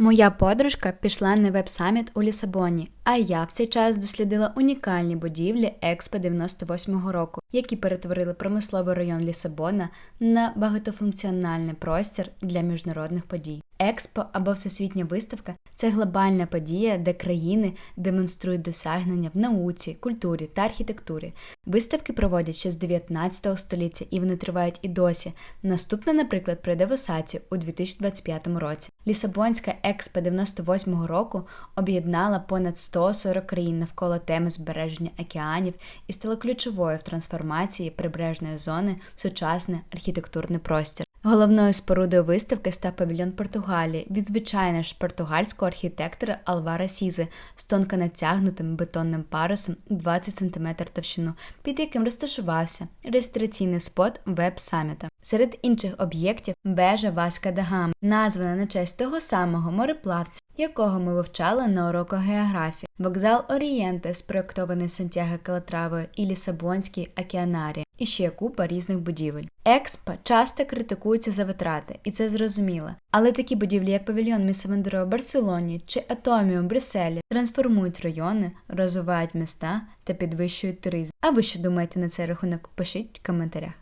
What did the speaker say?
Моя подружка пішла на веб-саміт у Лісабоні, а я в цей час дослідила унікальні будівлі Експо 98-го року, які перетворили промисловий район Лісабона на багатофункціональний простір для міжнародних подій. Експо або всесвітня виставка це глобальна подія, де країни демонструють досягнення в науці, культурі та архітектурі. Виставки проводять ще з 19 століття і вони тривають і досі. Наступна, наприклад, пройде в Осаці у 2025 році. Лісабонська Експо 98-го року об'єднала понад 140 країн навколо теми збереження океанів і стала ключовою в трансформації прибережної зони в сучасний архітектурний простір. Головною спорудою виставки став павільйон Португалії від звичайного ж португальського архітектора Алвара Сізи з тонко натягнутим бетонним парусом 20 см товщину, під яким розташувався реєстраційний спот веб-саміта. Серед інших об'єктів бежа Васка да Гама, названа на честь того самого мореплавця, якого ми вивчали на уроках географії, вокзал Орієнте, спроєктований Сантьяго Калатравою і Лісабонський океанарій, і ще купа різних будівель. Експо часто критикується за витрати, і це зрозуміло. Але такі будівлі, як павільйон Місамендро в Барселоні чи Атоміум в Брюсселі, трансформують райони, розвивають міста та підвищують туризм. А ви що думаєте на цей рахунок? Пишіть в коментарях.